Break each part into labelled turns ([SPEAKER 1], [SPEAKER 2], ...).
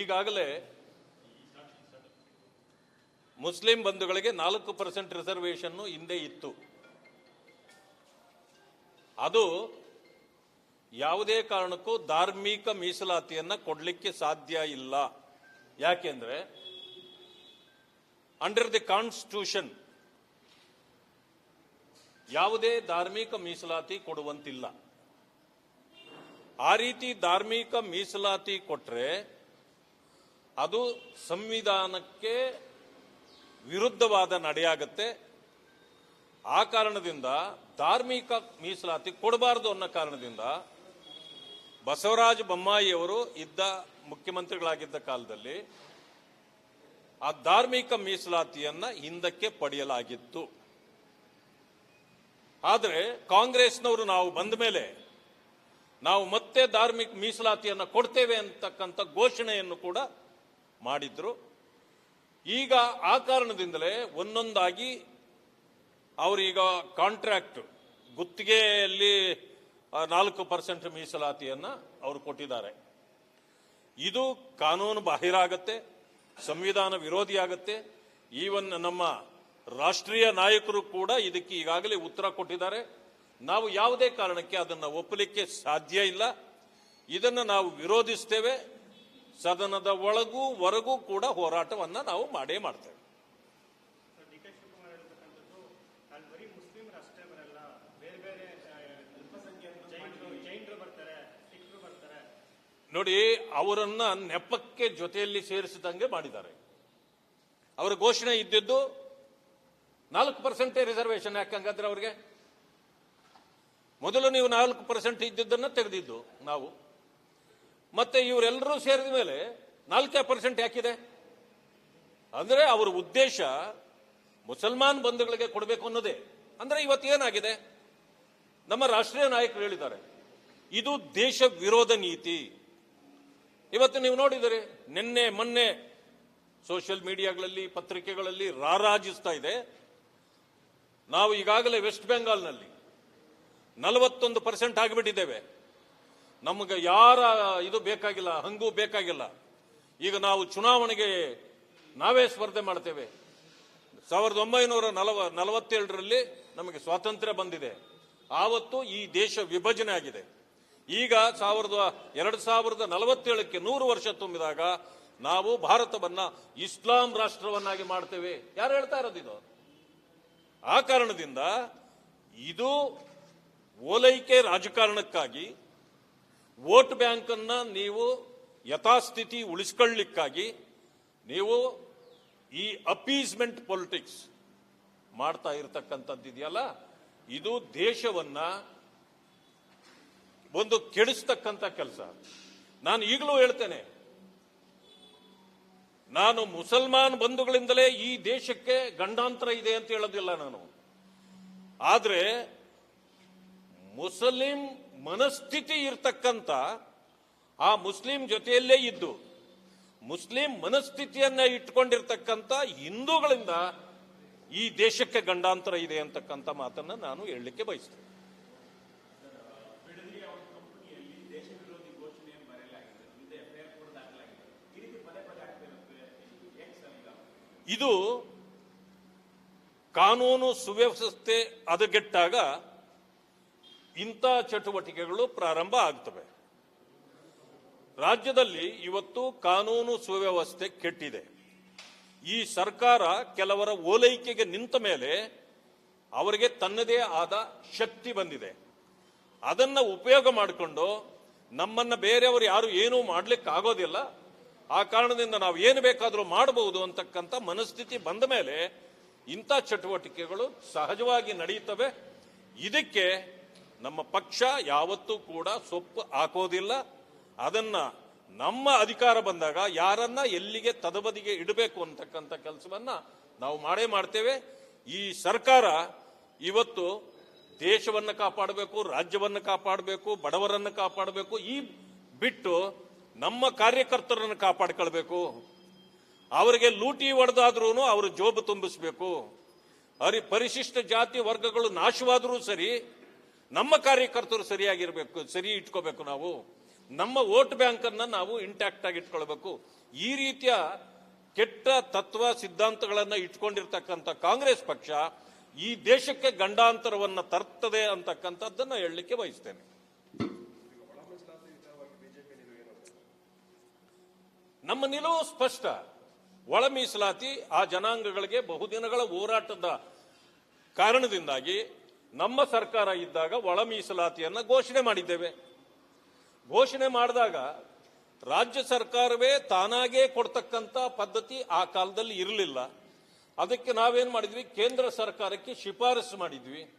[SPEAKER 1] ಈಗಾಗಲೇ ಮುಸ್ಲಿಂ ಬಂಧುಗಳಿಗೆ ನಾಲ್ಕು ಪರ್ಸೆಂಟ್ ರಿಸರ್ವೇಷನ್ನು ಹಿಂದೆ ಇತ್ತು. ಅದು ಯಾವುದೇ ಕಾರಣಕ್ಕೂ ಧಾರ್ಮಿಕ ಮೀಸಲಾತಿಯನ್ನು ಕೊಡಲಿಕ್ಕೆ ಸಾಧ್ಯ ಇಲ್ಲ. ಯಾಕೆಂದ್ರೆ ಅಂಡರ್ ದಿ ಕಾನ್ಸ್ಟಿಟ್ಯೂಷನ್ ಯಾವುದೇ ಧಾರ್ಮಿಕ ಮೀಸಲಾತಿ ಕೊಡುವಂತಿಲ್ಲ. ಆ ರೀತಿ ಧಾರ್ಮಿಕ ಮೀಸಲಾತಿ ಕೊಟ್ರೆ ಅದು ಸಂವಿಧಾನಕ್ಕೆ ವಿರುದ್ಧವಾದ ನಡೆಯಾಗತ್ತೆ. ಆ ಕಾರಣದಿಂದ ಧಾರ್ಮಿಕ ಮೀಸಲಾತಿ ಕೊಡಬಾರದು ಅನ್ನೋ ಕಾರಣದಿಂದ ಬಸವರಾಜ ಬೊಮ್ಮಾಯಿಯವರು ಇದ್ದ ಮುಖ್ಯಮಂತ್ರಿಗಳಾಗಿದ್ದ ಕಾಲದಲ್ಲಿ ಆ ಧಾರ್ಮಿಕ ಮೀಸಲಾತಿಯನ್ನ ಹಿಂದಕ್ಕೆ ಪಡೆಯಲಾಗಿತ್ತು. ಆದರೆ ಕಾಂಗ್ರೆಸ್ನವರು ನಾವು ಬಂದ ಮೇಲೆ ನಾವು ಮತ್ತೆ ಧಾರ್ಮಿಕ ಮೀಸಲಾತಿಯನ್ನು ಕೊಡ್ತೇವೆ ಅಂತಕ್ಕಂಥ ಘೋಷಣೆಯನ್ನು ಕೂಡ ಮಾಡಿದ್ರು. ಈಗ ಆ ಕಾರಣದಿಂದಲೇ ಒಂದೊಂದಾಗಿ ಅವರೀಗ ಕಾಂಟ್ರಾಕ್ಟ್ ಗುತ್ತಿಗೆಯಲ್ಲಿ ನಾಲ್ಕು ಪರ್ಸೆಂಟ್ ಮೀಸಲಾತಿಯನ್ನ ಅವರು ಕೊಟ್ಟಿದ್ದಾರೆ. ಇದು ಕಾನೂನು ಬಾಹಿರಾಗತ್ತೆ, ಸಂವಿಧಾನ ವಿರೋಧಿಯಾಗತ್ತೆ. ಈವನ್ ನಮ್ಮ ರಾಷ್ಟ್ರೀಯ ನಾಯಕರು ಕೂಡ ಇದಕ್ಕೆ ಈಗಾಗಲೇ ಉತ್ತರ ಕೊಟ್ಟಿದ್ದಾರೆ. ನಾವು ಯಾವುದೇ ಕಾರಣಕ್ಕೆ ಅದನ್ನು ಒಪ್ಪಲಿಕ್ಕೆ ಸಾಧ್ಯ ಇಲ್ಲ. ಇದನ್ನು ನಾವು ವಿರೋಧಿಸ್ತೇವೆ. ಸದನದ ಒಳಗೂ ಹೊರಗೂ ಕೂಡ ಹೋರಾಟವನ್ನ ನಾವು ಮಾಡೇ ಮಾಡ್ತೇವೆ. ನೋಡಿ ಅವರನ್ನ ನೆಪಕ್ಕೆ ಜೊತೆಯಲ್ಲಿ ಸೇರಿಸಿದಂಗೆ ಮಾಡಿದ್ದಾರೆ. ಅವರ ಘೋಷಣೆ ಇದ್ದಿದ್ದು ನಾಲ್ಕು ಪರ್ಸೆಂಟೇ ರಿಸರ್ವೇಶನ್ ಯಾಕಂಗಾದ್ರೆ ಅವ್ರಿಗೆ? ಮೊದಲು ನೀವು ನಾಲ್ಕು ಪರ್ಸೆಂಟ್ ಇದ್ದಿದ್ದನ್ನ ತೆಗೆದಿದ್ದು ನಾವು. ಮತ್ತೆ ಇವರೆಲ್ಲರೂ ಸೇರಿದ ಮೇಲೆ ನಾಲ್ಕೇ ಪರ್ಸೆಂಟ್ ಯಾಕಿದೆ? ಅಂದ್ರೆ ಅವರ ಉದ್ದೇಶ ಮುಸಲ್ಮಾನ್ ಬಂಧುಗಳಿಗೆ ಕೊಡಬೇಕು ಅನ್ನೋದೇ. ಅಂದ್ರೆ ಇವತ್ತು ಏನಾಗಿದೆ? ನಮ್ಮ ರಾಷ್ಟ್ರೀಯ ನಾಯಕರು ಹೇಳಿದ್ದಾರೆ, ಇದು ದೇಶ ವಿರೋಧ ನೀತಿ. ಇವತ್ತು ನೀವು ನೋಡಿದರೆ ನಿನ್ನೆ ಮೊನ್ನೆ ಸೋಷಿಯಲ್ ಮೀಡಿಯಾಗಳಲ್ಲಿ, ಪತ್ರಿಕೆಗಳಲ್ಲಿ ರಾರಾಜಿಸ್ತಾ ಇದೆ. ನಾವು ಈಗಾಗಲೇ ವೆಸ್ಟ್ ಬೆಂಗಾಲ್ನಲ್ಲಿ ನಲವತ್ತೊಂದು ಪರ್ಸೆಂಟ್ ಆಗಿಬಿಟ್ಟಿದ್ದೇವೆ. ನಮಗೆ ಯಾರ ಇದು ಬೇಕಾಗಿಲ್ಲ, ಹಂಗೂ ಬೇಕಾಗಿಲ್ಲ. ಈಗ ನಾವು ಚುನಾವಣೆಗೆ ನಾವೇ ಸ್ಪರ್ಧೆ ಮಾಡ್ತೇವೆ. ಸಾವಿರದ ಒಂಬೈನೂರ ನಲವ, ನಲವತ್ತೇಳರಲ್ಲಿ ನಮಗೆ ಸ್ವಾತಂತ್ರ್ಯ ಬಂದಿದೆ. ಆವತ್ತು ಈ ದೇಶ ವಿಭಜನೆ ಆಗಿದೆ. ಈಗ ಸಾವಿರದ, ಎರಡು ಸಾವಿರದ ನಲವತ್ತೇಳಕ್ಕೆ ನೂರು ವರ್ಷ ತುಂಬಿದಾಗ ನಾವು ಭಾರತವನ್ನ ಇಸ್ಲಾಂ ರಾಷ್ಟ್ರವನ್ನಾಗಿ ಮಾಡ್ತೇವೆ. ಯಾರು ಹೇಳ್ತಾ ಇರೋದು ಇದು? ಆ ಕಾರಣದಿಂದ ಇದು ಓಲೈಕೆ ರಾಜಕಾರಣಕ್ಕಾಗಿ ವೋಟ್ ಬ್ಯಾಂಕ್ ಅನ್ನ ನೀವು ಯಥಾಸ್ಥಿತಿ ಉಳಿಸ್ಕೊಳ್ಳಿಕ್ಕಾಗಿ ನೀವು ಈ ಅಪೀಸ್ಮೆಂಟ್ ಪೊಲಿಟಿಕ್ಸ್ ಮಾಡ್ತಾ ಇರತಕ್ಕಂಥದ್ದು ಇದೆಯಲ್ಲ? ಇದು ದೇಶವನ್ನ ಒಂದು ಕೆಡಿಸ್ತಕ್ಕಂಥ ಕೆಲಸ. ನಾನು ಈಗಲೂ ಹೇಳ್ತೇನೆ, ನಾನು ಮುಸಲ್ಮಾನ್ ಬಂಧುಗಳಿಂದಲೇ ಈ ದೇಶಕ್ಕೆ ಗಂಡಾಂತರ ಇದೆ ಅಂತ ಹೇಳೋದಿಲ್ಲ ನಾನು. ಆದರೆ ಮುಸಲಿಂ ಮನಸ್ಥಿತಿ ಇರ್ತಕ್ಕಂಥ ಆ ಮುಸ್ಲಿಂ ಜೊತೆಯಲ್ಲೇ ಇದ್ದು, ಮುಸ್ಲಿಂ ಮನಸ್ಥಿತಿಯನ್ನ ಇಟ್ಕೊಂಡಿರ್ತಕ್ಕಂಥ ಹಿಂದೂಗಳಿಂದ ಈ ದೇಶಕ್ಕೆ ಗಂಡಾಂತರ ಇದೆ ಅಂತಕ್ಕಂಥ ಮಾತನ್ನ ನಾನು ಹೇಳಲಿಕ್ಕೆ ಬಯಸ್ತೇನೆ. ಇದು ಕಾನೂನು ಸುವ್ಯವಸ್ಥೆ ಹದಗೆಟ್ಟಾಗ ಇಂಥ ಚಟುವಟಿಕೆಗಳು ಪ್ರಾರಂಭ ಆಗ್ತವೆ. ರಾಜ್ಯದಲ್ಲಿ ಇವತ್ತು ಕಾನೂನು ಸುವ್ಯವಸ್ಥೆ ಕೆಟ್ಟಿದೆ. ಈ ಸರ್ಕಾರ ಕೆಲವರ ಓಲೈಕೆಗೆ ನಿಂತ ಮೇಲೆ ಅವರಿಗೆ ತನ್ನದೇ ಆದ ಶಕ್ತಿ ಬಂದಿದೆ. ಅದನ್ನ ಉಪಯೋಗ ಮಾಡಿಕೊಂಡು ನಮ್ಮನ್ನ ಬೇರೆಯವರು ಯಾರು ಏನೂ ಮಾಡ್ಲಿಕ್ಕೆ ಆಗೋದಿಲ್ಲ ಆ ಕಾರಣದಿಂದ ನಾವು ಏನು ಬೇಕಾದರೂ ಮಾಡಬಹುದು ಅಂತಕ್ಕಂಥ ಮನಸ್ಥಿತಿ ಬಂದ ಮೇಲೆ ಇಂಥ ಚಟುವಟಿಕೆಗಳು ಸಹಜವಾಗಿ ನಡೆಯುತ್ತವೆ ಇದಕ್ಕೆ ನಮ್ಮ ಪಕ್ಷ ಯಾವತ್ತೂ ಕೂಡ ಸೊಪ್ಪು ಹಾಕೋದಿಲ್ಲ. ಅದನ್ನ ನಮ್ಮ ಅಧಿಕಾರ ಬಂದಾಗ ಯಾರನ್ನ ಎಲ್ಲಿಗೆ ತದಬದಿಗೆ ಇಡಬೇಕು ಅಂತಕ್ಕಂಥ ಕೆಲಸವನ್ನ ನಾವು ಮಾಡೇ ಮಾಡ್ತೇವೆ. ಈ ಸರ್ಕಾರ ಇವತ್ತು ದೇಶವನ್ನು ಕಾಪಾಡಬೇಕು, ರಾಜ್ಯವನ್ನು ಕಾಪಾಡಬೇಕು, ಬಡವರನ್ನು ಕಾಪಾಡಬೇಕು, ಈ ಬಿಟ್ಟು ನಮ್ಮ ಕಾರ್ಯಕರ್ತರನ್ನು ಕಾಪಾಡ್ಕೊಳ್ಬೇಕು. ಅವರಿಗೆ ಲೂಟಿ ಹೊಡೆದಾದ್ರೂ ಅವರು ಜೋಬು ತುಂಬಿಸ್ಬೇಕು. ಅರಿ ಪರಿಶಿಷ್ಟ ಜಾತಿ ವರ್ಗಗಳು ನಾಶವಾದರೂ ಸರಿ ನಮ್ಮ ಕಾರ್ಯಕರ್ತರು ಸರಿಯಾಗಿರಬೇಕು, ಸರಿ ಇಟ್ಕೋಬೇಕು ನಾವು. ನಮ್ಮ ವೋಟ್ ಬ್ಯಾಂಕ್ ಅನ್ನ ನಾವು ಇಂಟ್ಯಾಕ್ಟ್ ಆಗಿ ಇಟ್ಕೊಳ್ಬೇಕು. ಈ ರೀತಿಯ ಕೆಟ್ಟ ತತ್ವ ಸಿದ್ಧಾಂತಗಳನ್ನ ಇಟ್ಕೊಂಡಿರ್ತಕ್ಕಂಥ ಕಾಂಗ್ರೆಸ್ ಪಕ್ಷ ಈ ದೇಶಕ್ಕೆ ಗಂಡಾಂತರವನ್ನ ತರ್ತದೆ ಅಂತಕ್ಕಂಥದ್ದನ್ನ ಹೇಳಲಿಕ್ಕೆ ಬಯಸ್ತೇನೆ. ನಮ್ಮ ನಿಲುವು ಸ್ಪಷ್ಟ. ಒಳ ಮೀಸಲಾತಿ ಆ ಜನಾಂಗಗಳಿಗೆ ಬಹುದಿನಗಳ ಹೋರಾಟದ ಕಾರಣದಿಂದಾಗಿ ನಮ್ಮ ಸರ್ಕಾರ ಇದ್ದಾಗ ಒಳ ಮೀಸಲಾತಿಯನ್ನು ಘೋಷಣೆ ಮಾಡಿದ್ದೇವೆ. ಘೋಷಣೆ ಮಾಡಿದಾಗ ರಾಜ್ಯ ಸರ್ಕಾರವೇ ತಾನಾಗೇ ಕೊಡ್ತಕ್ಕಂಥ ಪದ್ಧತಿ ಆ ಕಾಲದಲ್ಲಿ ಇರಲಿಲ್ಲ. ಅದಕ್ಕೆ ನಾವೇನು ಮಾಡಿದ್ವಿ? ಕೇಂದ್ರ ಸರ್ಕಾರಕ್ಕೆ ಶಿಫಾರಸು ಮಾಡಿದ್ವಿ.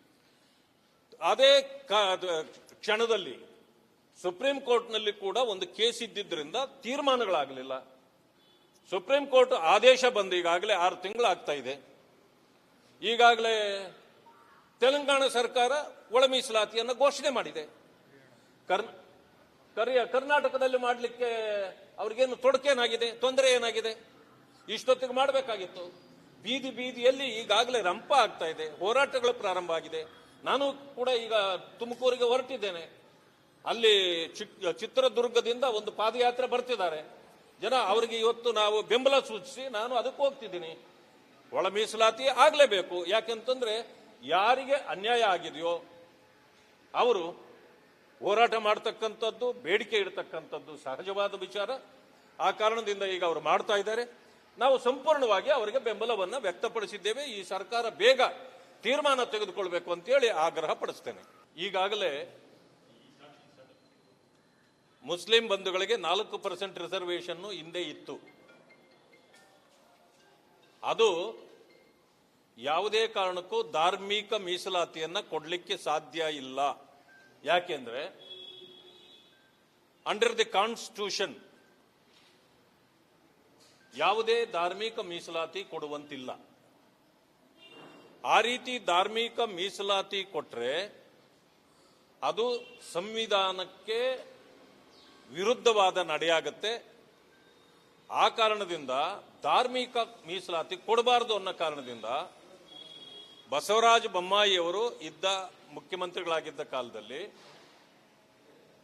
[SPEAKER 1] ಅದೇ ಕ್ಷಣದಲ್ಲಿ ಸುಪ್ರೀಂ ಕೋರ್ಟ್ನಲ್ಲಿ ಕೂಡ ಒಂದು ಕೇಸ್ ಇದ್ದಿದ್ದರಿಂದ ತೀರ್ಮಾನಗಳಾಗಲಿಲ್ಲ. ಸುಪ್ರೀಂ ಕೋರ್ಟ್ ಆದೇಶ ಬಂದು ಈಗಾಗಲೇ ಆರು ತಿಂಗಳಾಗ್ತಾ ಇದೆ. ಈಗಾಗಲೇ ತೆಲಂಗಾಣ ಸರ್ಕಾರ ಒಳ ಮೀಸಲಾತಿಯನ್ನು ಘೋಷಣೆ ಮಾಡಿದೆ. ಕರ್ನಾಟಕದಲ್ಲಿ ಮಾಡಲಿಕ್ಕೆ ಅವ್ರಿಗೇನು ತೊಡಕೇನಾಗಿದೆ ತೊಂದರೆ ಏನಾಗಿದೆ ಇಷ್ಟೊತ್ತಿಗೆ ಮಾಡಬೇಕಾಗಿತ್ತು. ಬೀದಿ ಬೀದಿಯಲ್ಲಿ ಈಗಾಗಲೇ ರಂಪ ಆಗ್ತಾ ಇದೆ, ಹೋರಾಟಗಳು ಪ್ರಾರಂಭ ಆಗಿದೆ. ನಾನು ಕೂಡ ಈಗ ತುಮಕೂರಿಗೆ ಹೊರಟಿದ್ದೇನೆ. ಅಲ್ಲಿ ಚಿತ್ರದುರ್ಗದಿಂದ ಒಂದು ಪಾದಯಾತ್ರೆ ಬರ್ತಿದ್ದಾರೆ. ಜನ ಅವರಿಗೆ ಇವತ್ತು ನಾವು ಬೆಂಬಲ ಸೂಚಿಸಿ ನಾನು ಅದಕ್ಕೆ ಹೋಗ್ತಿದ್ದೀನಿ. ಒಳ ಮೀಸಲಾತಿ ಆಗಲೇಬೇಕು. ಯಾಕೆಂತಂದ್ರೆ ಯಾರಿಗೆ ಅನ್ಯಾಯ ಆಗಿದೆಯೋ ಅವರು ಹೋರಾಟ ಮಾಡ್ತಕ್ಕಂಥದ್ದು, ಬೇಡಿಕೆ ಇಡತಕ್ಕಂಥದ್ದು ಸಹಜವಾದ ವಿಚಾರ. ಆ ಕಾರಣದಿಂದ ಈಗ ಅವರು ಮಾಡ್ತಾ ಇದ್ದಾರೆ. ನಾವು ಸಂಪೂರ್ಣವಾಗಿ ಅವರಿಗೆ ಬೆಂಬಲವನ್ನು ವ್ಯಕ್ತಪಡಿಸಿದ್ದೇವೆ. ಈ ಸರ್ಕಾರ ಬೇಗ ತೀರ್ಮಾನ ತೆಗೆದುಕೊಳ್ಬೇಕು ಅಂತೇಳಿ ಆಗ್ರಹ ಪಡಿಸ್ತೇನೆ. ಈಗಾಗಲೇ ಮುಸ್ಲಿಂ ಬಂಧುಗಳಿಗೆ ನಾಲ್ಕು ಪರ್ಸೆಂಟ್ ರಿಸರ್ವೇಷನ್ ಹಿಂದೆ ಇತ್ತು. ಅದು ಯಾವುದೇ ಕಾರಣಕ್ಕೂ ಧಾರ್ಮಿಕ ಮೀಸಲಾತಿಯನ್ನ ಕೊಡಲಿಕ್ಕೆ ಸಾಧ್ಯ ಇಲ್ಲ. ಯಾಕೆಂದ್ರೆ ಅಂಡರ್ ದಿ ಕಾನ್ಸ್ಟಿಟ್ಯೂಷನ್ ಯಾವುದೇ ಧಾರ್ಮಿಕ ಮೀಸಲಾತಿ ಕೊಡುವಂತಿಲ್ಲ. ಆ ರೀತಿ ಧಾರ್ಮಿಕ ಮೀಸಲಾತಿ ಕೊಟ್ರೆ ಅದು ಸಂವಿಧಾನಕ್ಕೆ ವಿರುದ್ಧವಾದ ನಡೆಯಾಗತ್ತೆ. ಆ ಕಾರಣದಿಂದ ಧಾರ್ಮಿಕ ಮೀಸಲಾತಿ ಕೊಡಬಾರದು ಅನ್ನೋ ಕಾರಣದಿಂದ ಬಸವರಾಜ ಬೊಮ್ಮಾಯಿಯವರು ಇದ್ದ ಮುಖ್ಯಮಂತ್ರಿಗಳಾಗಿದ್ದ ಕಾಲದಲ್ಲಿ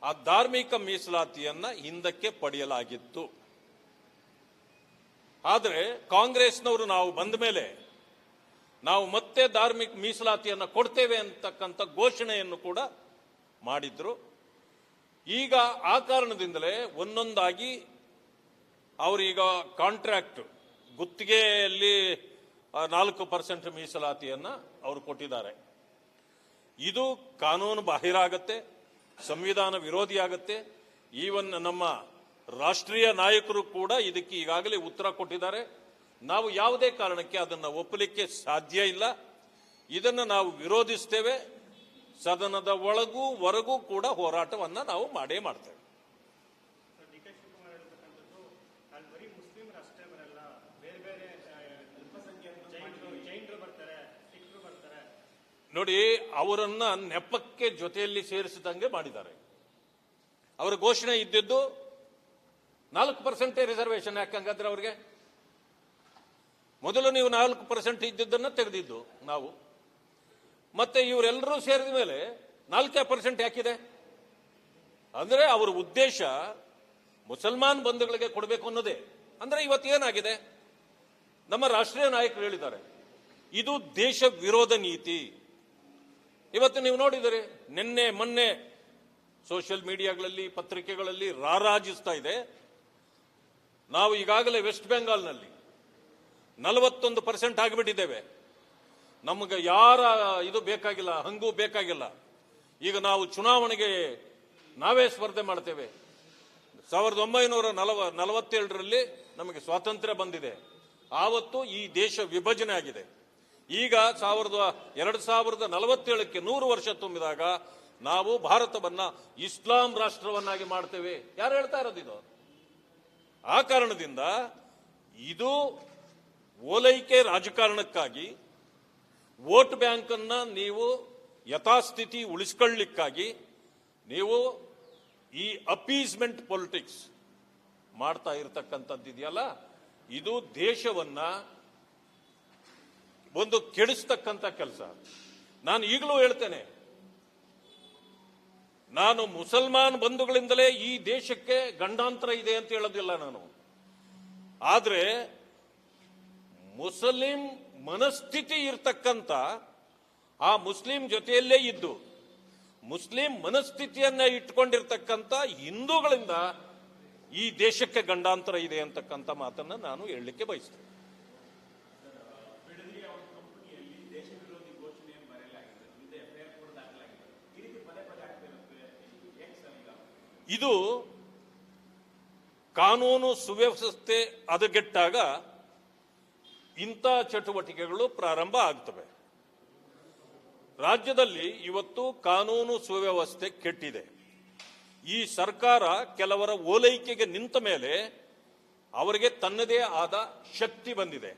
[SPEAKER 1] ಆ ಧಾರ್ಮಿಕ ಮೀಸಲಾತಿಯನ್ನ ಹಿಂದಕ್ಕೆ ಪಡೆಯಲಾಗಿತ್ತು. ಆದರೆ ಕಾಂಗ್ರೆಸ್ನವರು ನಾವು ಬಂದ ಮೇಲೆ ನಾವು ಮತ್ತೆ ಧಾರ್ಮಿಕ ಮೀಸಲಾತಿಯನ್ನು ಕೊಡ್ತೇವೆ ಅಂತಕ್ಕಂಥ ಘೋಷಣೆಯನ್ನು ಕೂಡ ಮಾಡಿದ್ರು. ಈಗ ಆ ಕಾರಣದಿಂದಲೇ ಒಂದೊಂದಾಗಿ ಅವರೀಗ ಕಾಂಟ್ರಾಕ್ಟ್ ಗುತ್ತಿಗೆಯಲ್ಲಿ ನಾಲ್ಕು ಪರ್ಸೆಂಟ್ ಮೀಸಲಾತಿಯನ್ನ ಅವರು ಕೊಟ್ಟಿದ್ದಾರೆ. ಇದು ಕಾನೂನು ಬಾಹಿರಾಗತ್ತೆ, ಸಂವಿಧಾನ ವಿರೋಧಿಯಾಗತ್ತೆ. ಈವನ್ ನಮ್ಮ ರಾಷ್ಟ್ರೀಯ ನಾಯಕರು ಕೂಡ ಇದಕ್ಕೆ ಈಗಾಗಲೇ ಉತ್ತರ ಕೊಟ್ಟಿದ್ದಾರೆ. ನಾವು ಯಾವುದೇ ಕಾರಣಕ್ಕೆ ಅದನ್ನು ಒಪ್ಪಲಿಕ್ಕೆ ಸಾಧ್ಯ ಇಲ್ಲ. ಇದನ್ನು ನಾವು ವಿರೋಧಿಸ್ತೇವೆ. ಸದನದ ಒಳಗೂ ಹೊರಗೂ ಕೂಡ ಹೋರಾಟವನ್ನು ನಾವು ಮಾಡೇ ಮಾಡ್ತೇವೆ. ನೋಡಿ, ಅವರನ್ನ ನೆಪಕ್ಕೆ ಜೊತೆಯಲ್ಲಿ ಸೇರಿಸಿದಂಗೆ ಮಾಡಿದ್ದಾರೆ. ಅವರ ಘೋಷಣೆ ಇದ್ದಿದ್ದು ನಾಲ್ಕು ಪರ್ಸೆಂಟ್ ರಿಸರ್ವೇಶನ್ ಯಾಕಂಗಾದ್ರೆ ಅವ್ರಿಗೆ? ಮೊದಲು ನೀವು ನಾಲ್ಕು ಪರ್ಸೆಂಟ್ ಇದ್ದಿದ್ದನ್ನ ತೆಗೆದಿದ್ದು ನಾವು. ಮತ್ತೆ ಇವರೆಲ್ಲರೂ ಸೇರಿದ ಮೇಲೆ ನಾಲ್ಕೇ ಪರ್ಸೆಂಟ್ ಯಾಕಿದೆ? ಅಂದ್ರೆ ಅವರ ಉದ್ದೇಶ ಮುಸಲ್ಮಾನ್ ಬಂಧುಗಳಿಗೆ ಕೊಡಬೇಕು ಅನ್ನೋದೇ. ಅಂದ್ರೆ ಇವತ್ತು ಏನಾಗಿದೆ? ನಮ್ಮ ರಾಷ್ಟ್ರೀಯ ನಾಯಕರು ಹೇಳಿದ್ದಾರೆ, ಇದು ದೇಶ ವಿರೋಧ ನೀತಿ. ಇವತ್ತು ನೀವು ನೋಡಿದರೆ ನಿನ್ನೆ, ಮೊನ್ನೆ ಸೋಷಿಯಲ್ ಮೀಡಿಯಾಗಳಲ್ಲಿ, ಪತ್ರಿಕೆಗಳಲ್ಲಿ ರಾರಾಜಿಸ್ತಾ ಇದೆ. ನಾವು ಈಗಾಗಲೇ ವೆಸ್ಟ್ ಬೆಂಗಾಲ್ನಲ್ಲಿ ನಲವತ್ತೊಂದು ಪರ್ಸೆಂಟ್ ಆಗಿಬಿಟ್ಟಿದ್ದೇವೆ. ನಮಗೆ ಯಾರ ಇದು ಬೇಕಾಗಿಲ್ಲ, ಹಂಗೂ ಬೇಕಾಗಿಲ್ಲ. ಈಗ ನಾವು ಚುನಾವಣೆಗೆ ನಾವೇ ಸ್ಪರ್ಧೆ ಮಾಡ್ತೇವೆ. ಸಾವಿರದ ಒಂಬೈನೂರ ನಲವ, ನಲವತ್ತೇಳರಲ್ಲಿ ನಮಗೆ ಸ್ವಾತಂತ್ರ್ಯ ಬಂದಿದೆ. ಆವತ್ತು ಈ ದೇಶ ವಿಭಜನೆ ಆಗಿದೆ. ಈಗ ಸಾವಿರದ ಎರಡು ಸಾವಿರದ ನಲವತ್ತೇಳಕ್ಕೆ ನೂರು ವರ್ಷ ತುಂಬಿದಾಗ ನಾವು ಭಾರತವನ್ನ ಇಸ್ಲಾಂ ರಾಷ್ಟ್ರವನ್ನಾಗಿ ಮಾಡ್ತೇವೆ. ಯಾರು ಹೇಳ್ತಾ ಇರೋದು ಇದು? ಆ ಕಾರಣದಿಂದ ಇದು ಓಲೈಕೆ ರಾಜಕಾರಣಕ್ಕಾಗಿ, ವೋಟ್ ಬ್ಯಾಂಕ್ ಅನ್ನ ನೀವು ಯಥಾಸ್ಥಿತಿ ಉಳಿಸ್ಕೊಳ್ಳಿಕ್ಕಾಗಿ ನೀವು ಈ ಅಪೀಸ್ಮೆಂಟ್ ಪೊಲಿಟಿಕ್ಸ್ ಮಾಡ್ತಾ ಇರತಕ್ಕಂಥದ್ದು ಇದೆಯಲ್ಲ ಇದು ದೇಶವನ್ನ ಒಂದು ಕೆಡಿಸ್ತಕ್ಕಂಥ ಕೆಲಸ. ನಾನು ಈಗಲೂ ಹೇಳ್ತೇನೆ. ನಾನು ಮುಸಲ್ಮಾನ್ ಬಂಧುಗಳಿಂದಲೇ ಈ ದೇಶಕ್ಕೆ ಗಂಡಾಂತರ ಇದೆ ಅಂತ ಹೇಳೋದಿಲ್ಲ ನಾನು. ಆದ್ರೆ ಮುಸ್ಲಿಂ ಮನಸ್ಥಿತಿ ಇರ್ತಕ್ಕಂಥ ಆ ಮುಸ್ಲಿಂ ಜೊತೆಯಲ್ಲೇ ಇದ್ದು, ಮುಸ್ಲಿಂ ಮನಸ್ಥಿತಿಯನ್ನ ಇಟ್ಕೊಂಡಿರ್ತಕ್ಕಂಥ ಹಿಂದೂಗಳಿಂದ ಈ ದೇಶಕ್ಕೆ ಗಂಡಾಂತರ ಇದೆ ಅಂತಕ್ಕಂಥ ಮಾತನ್ನ ನಾನು ಹೇಳಲಿಕ್ಕೆ ಬಯಸ್ತೇನೆ. ಇದು ಕಾನೂನು ಸುವ್ಯವಸ್ಥೆ ಹದಗೆಟ್ಟಾಗ ಇಂಥ ಚಟುವಟಿಕೆಗಳು ಪ್ರಾರಂಭ ಆಗ್ತವೆ. ರಾಜ್ಯದಲ್ಲಿ ಇವತ್ತು ಕಾನೂನು ಸುವ್ಯವಸ್ಥೆ ಕೆಟ್ಟಿದೆ. ಈ ಸರ್ಕಾರ ಕೆಲವರ ಓಲೈಕೆಗೆ ನಿಂತ ಮೇಲೆ ಅವರಿಗೆ ತನ್ನದೇ ಆದ ಶಕ್ತಿ ಬಂದಿದೆ.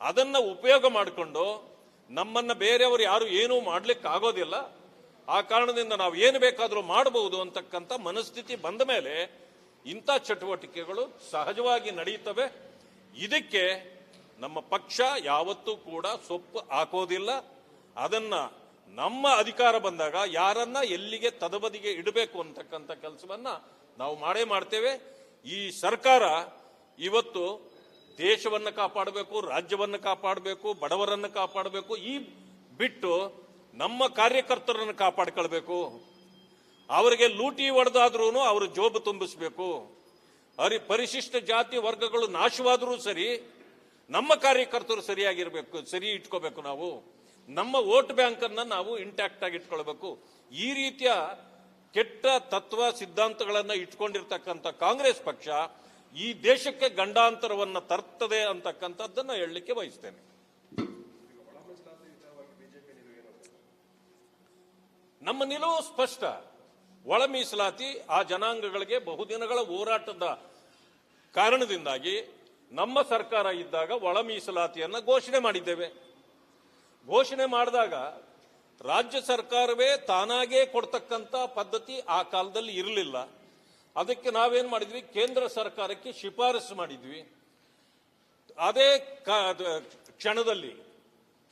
[SPEAKER 1] ಅದನ್ನು ಉಪಯೋಗ ಮಾಡಿಕೊಂಡು ನಮ್ಮನ್ನ ಬೇರೆಯವರು ಯಾರು ಏನೂ ಮಾಡ್ಲಿಕ್ಕೆ ಆಗೋದಿಲ್ಲ ಆ ಕಾರಣದಿಂದ ನಾವು ಏನು ಬೇಕಾದರೂ ಮಾಡಬಹುದು ಅಂತಕ್ಕಂಥ ಮನಸ್ಥಿತಿ ಬಂದ ಮೇಲೆ ಇಂಥ ಚಟುವಟಿಕೆಗಳು ಸಹಜವಾಗಿ ನಡೆಯುತ್ತವೆ. ಇದಕ್ಕೆ ನಮ್ಮ ಪಕ್ಷ ಯಾವತ್ತೂ ಕೂಡ ಸೊಪ್ಪು ಹಾಕೋದಿಲ್ಲ. ಅದನ್ನ ನಮ್ಮ ಅಧಿಕಾರ ಬಂದಾಗ ಯಾರನ್ನ ಎಲ್ಲಿಗೆ ತದಬದಿಗೆ ಇಡಬೇಕು ಅಂತಕ್ಕಂಥ ಕೆಲಸವನ್ನ ನಾವು ಮಾಡೇ ಮಾಡ್ತೇವೆ. ಈ ಸರ್ಕಾರ ಇವತ್ತು ದೇಶವನ್ನ ಕಾಪಾಡಬೇಕು, ರಾಜ್ಯವನ್ನ ಕಾಪಾಡಬೇಕು, ಬಡವರನ್ನ ಕಾಪಾಡಬೇಕು, ಈ ಬಿಟ್ಟು ನಮ್ಮ ಕಾರ್ಯಕರ್ತರನ್ನು ಕಾಪಾಡ್ಕೊಳ್ಬೇಕು. ಅವರಿಗೆ ಲೂಟಿ ಹೊಡೆದಾದ್ರೂ ಅವರು ಜೋಬು ತುಂಬಿಸಬೇಕು. ಅರಿ ಪರಿಶಿಷ್ಟ ಜಾತಿ ವರ್ಗಗಳು ನಾಶವಾದರೂ ಸರಿ, ನಮ್ಮ ಕಾರ್ಯಕರ್ತರು ಸರಿಯಾಗಿರಬೇಕು, ಸರಿ ಇಟ್ಕೋಬೇಕು ನಾವು. ನಮ್ಮ ವೋಟ್ ಬ್ಯಾಂಕ್ ಅನ್ನ ನಾವು ಇಂಟ್ಯಾಕ್ಟ್ ಆಗಿ ಇಟ್ಕೊಳ್ಬೇಕು. ಈ ರೀತಿಯ ಕೆಟ್ಟ ತತ್ವ ಸಿದ್ಧಾಂತಗಳನ್ನು ಇಟ್ಕೊಂಡಿರ್ತಕ್ಕಂಥ ಕಾಂಗ್ರೆಸ್ ಪಕ್ಷ ಈ ದೇಶಕ್ಕೆ ಗಂಡಾಂತರವನ್ನ ತರ್ತದೆ ಅಂತಕ್ಕಂಥದ್ದನ್ನ ಹೇಳಲಿಕ್ಕೆ ಬಯಸ್ತೇನೆ. ನಮ್ಮ ನಿಲುವು ಸ್ಪಷ್ಟ. ಒಳ ಮೀಸಲಾತಿ ಆ ಜನಾಂಗಗಳಿಗೆ ಬಹುದಿನಗಳ ಹೋರಾಟದ ಕಾರಣದಿಂದಾಗಿ ನಮ್ಮ ಸರ್ಕಾರ ಇದ್ದಾಗ ಒಳ ಮೀಸಲಾತಿಯನ್ನು ಘೋಷಣೆ ಮಾಡಿದ್ದೇವೆ. ಘೋಷಣೆ ಮಾಡಿದಾಗ ರಾಜ್ಯ ಸರ್ಕಾರವೇ ತಾನಾಗೇ ಕೊಡ್ತಕ್ಕಂಥ ಪದ್ಧತಿ ಆ ಕಾಲದಲ್ಲಿ ಇರಲಿಲ್ಲ. ಅದಕ್ಕೆ ನಾವೇನು ಮಾಡಿದ್ವಿ? ಕೇಂದ್ರ ಸರ್ಕಾರಕ್ಕೆ ಶಿಫಾರಸು ಮಾಡಿದ್ವಿ. ಅದೇ ಕ್ಷಣದಲ್ಲಿ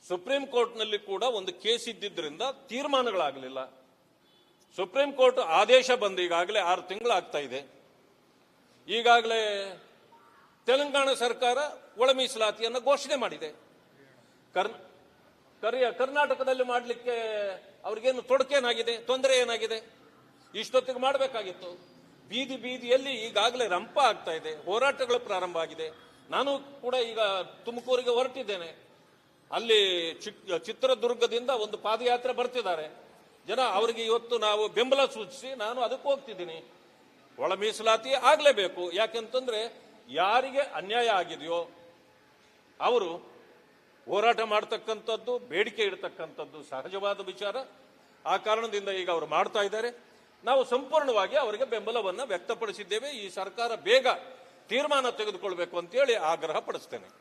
[SPEAKER 1] ಸುಪ್ರೀಂ ಕೋರ್ಟ್ನಲ್ಲಿ ಕೂಡ ಒಂದು ಕೇಸ್ ಇದ್ದಿದ್ದರಿಂದ ತೀರ್ಮಾನಗಳಾಗಲಿಲ್ಲ. ಸುಪ್ರೀಂ ಕೋರ್ಟ್ ಆದೇಶ ಬಂದು ಈಗಾಗಲೇ ಆರು ತಿಂಗಳು ಆಗ್ತಾ ಇದೆ. ಈಗಾಗಲೇ ತೆಲಂಗಾಣ ಸರ್ಕಾರ ಒಳ ಮೀಸಲಾತಿಯನ್ನು ಘೋಷಣೆ ಮಾಡಿದೆ. ಕರ್ನ ಕರಿಯ ಕರ್ನಾಟಕದಲ್ಲಿ ಮಾಡಲಿಕ್ಕೆ ಅವ್ರಿಗೇನು ತೊಡಕೇನಾಗಿದೆ, ತೊಂದರೆ ಏನಾಗಿದೆ? ಇಷ್ಟೊತ್ತಿಗೆ ಮಾಡಬೇಕಾಗಿತ್ತು. ಬೀದಿ ಬೀದಿಯಲ್ಲಿ ಈಗಾಗಲೇ ರಂಪ ಆಗ್ತಾ ಇದೆ. ಹೋರಾಟಗಳು ಪ್ರಾರಂಭ ಆಗಿದೆ. ನಾನು ಕೂಡ ಈಗ ತುಮಕೂರಿಗೆ ಹೊರಟಿದ್ದೇನೆ. ಅಲ್ಲಿ ಚಿತ್ರದುರ್ಗದಿಂದ ಒಂದು ಪಾದಯಾತ್ರೆ ಬರ್ತಿದ್ದಾರೆ. ಜನ ಅವರಿಗೆ ಇವತ್ತು ನಾವು ಬೆಂಬಲ ಸೂಚಿಸಿ ನಾನು ಅದಕ್ಕೆ ಹೋಗ್ತಿದ್ದೀನಿ. ಒಳ ಮೀಸಲಾತಿ ಆಗಲೇಬೇಕು. ಯಾಕೆಂತಂದ್ರೆ ಯಾರಿಗೆ ಅನ್ಯಾಯ ಆಗಿದೆಯೋ ಅವರು ಹೋರಾಟ ಮಾಡ್ತಕ್ಕಂಥದ್ದು, ಬೇಡಿಕೆ ಇಡತಕ್ಕಂಥದ್ದು ಸಹಜವಾದ ವಿಚಾರ. ಆ ಕಾರಣದಿಂದ ಈಗ ಅವರು ಮಾಡ್ತಾ ಇದ್ದಾರೆ. ನಾವು ಸಂಪೂರ್ಣವಾಗಿ ಅವರಿಗೆ ಬೆಂಬಲವನ್ನು ವ್ಯಕ್ತಪಡಿಸಿದ್ದೇವೆ. ಈ ಸರ್ಕಾರ ಬೇಗ ತೀರ್ಮಾನ ತೆಗೆದುಕೊಳ್ಬೇಕು ಅಂತೇಳಿ ಆಗ್ರಹ ಪಡಿಸ್ತೇನೆ.